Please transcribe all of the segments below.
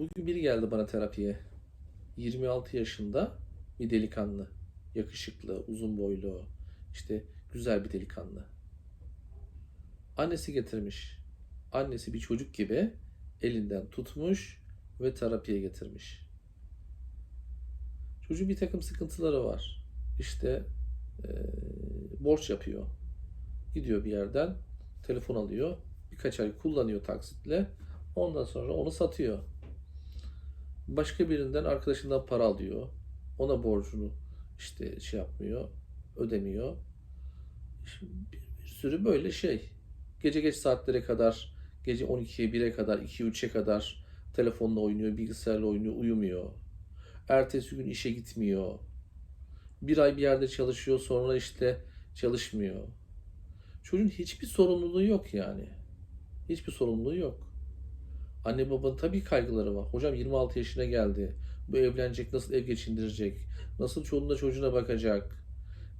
Bugün biri geldi bana terapiye. 26 yaşında bir delikanlı. Yakışıklı, uzun boylu, işte güzel bir delikanlı. Annesi getirmiş. Annesi bir çocuk gibi elinden tutmuş ve terapiye getirmiş. Çocuğun bir takım sıkıntıları var. İşte eee, borç yapıyor. Gidiyor bir yerden telefon alıyor. Birkaç ay kullanıyor taksitle. Ondan sonra onu satıyor. Başka birinden arkadaşından para alıyor. Ona borcunu işte şey yapmıyor, ödemiyor. Şimdi bir, bir sürü böyle şey. Gece geç saatlere kadar, gece 12'ye 1'e kadar, 2'ye 3'e kadar telefonla oynuyor, bilgisayarla oynuyor, uyumuyor. Ertesi gün işe gitmiyor. Bir ay bir yerde çalışıyor, sonra işte çalışmıyor. Çocuğun hiçbir sorumluluğu yok yani. Hiçbir sorumluluğu yok. Anne babanın tabii kaygıları var. Hocam 26 yaşına geldi. Bu evlenecek, nasıl ev geçindirecek? Nasıl çoluğuna çocuğuna bakacak?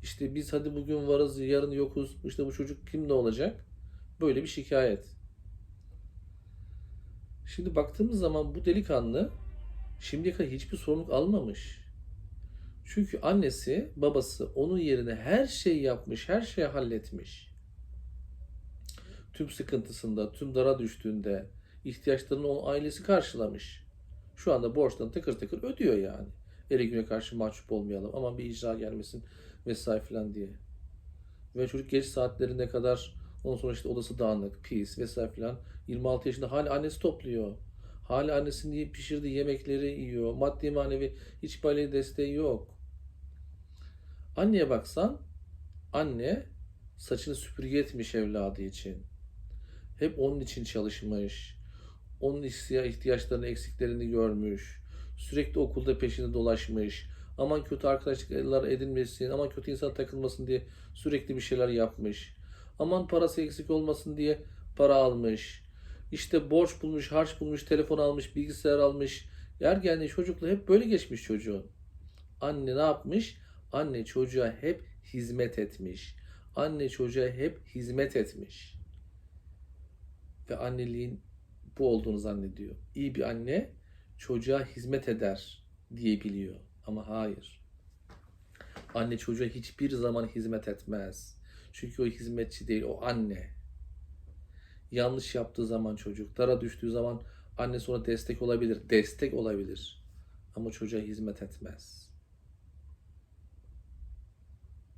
İşte biz hadi bugün varız, yarın yokuz. İşte bu çocuk kim ne olacak? Böyle bir şikayet. Şimdi baktığımız zaman bu delikanlı şimdiye kadar hiçbir sorumluluk almamış. Çünkü annesi, babası onun yerine her şeyi yapmış, her şeyi halletmiş. Tüm sıkıntısında, tüm dara düştüğünde ihtiyaçlarını o ailesi karşılamış. Şu anda borçlarını tıkır tıkır ödüyor yani. Ele güne karşı mahcup olmayalım. Aman bir icra gelmesin vesaire filan diye. Ve çocuk geç saatlerine kadar ondan sonra işte odası dağınık, pis vesaire filan. 26 yaşında hala annesi topluyor. Hala annesinin yiyip pişirdiği yemekleri yiyor. Maddi manevi hiç böyle desteği yok. Anneye baksan anne saçını süpürge etmiş evladı için. Hep onun için çalışmış. Onun ihtiya- ihtiyaçlarını, eksiklerini görmüş. Sürekli okulda peşinde dolaşmış. Aman kötü arkadaşlıklar edinmesin, aman kötü insan takılmasın diye sürekli bir şeyler yapmış. Aman parası eksik olmasın diye para almış. İşte borç bulmuş, harç bulmuş, telefon almış, bilgisayar almış. Ergenliği çocukluğu hep böyle geçmiş çocuğun. Anne ne yapmış? Anne çocuğa hep hizmet etmiş. Anne çocuğa hep hizmet etmiş. Ve anneliğin bu olduğunu zannediyor. İyi bir anne çocuğa hizmet eder diye biliyor. Ama hayır. Anne çocuğa hiçbir zaman hizmet etmez. Çünkü o hizmetçi değil, o anne. Yanlış yaptığı zaman çocuk, dara düştüğü zaman annesi ona destek olabilir, destek olabilir. Ama çocuğa hizmet etmez.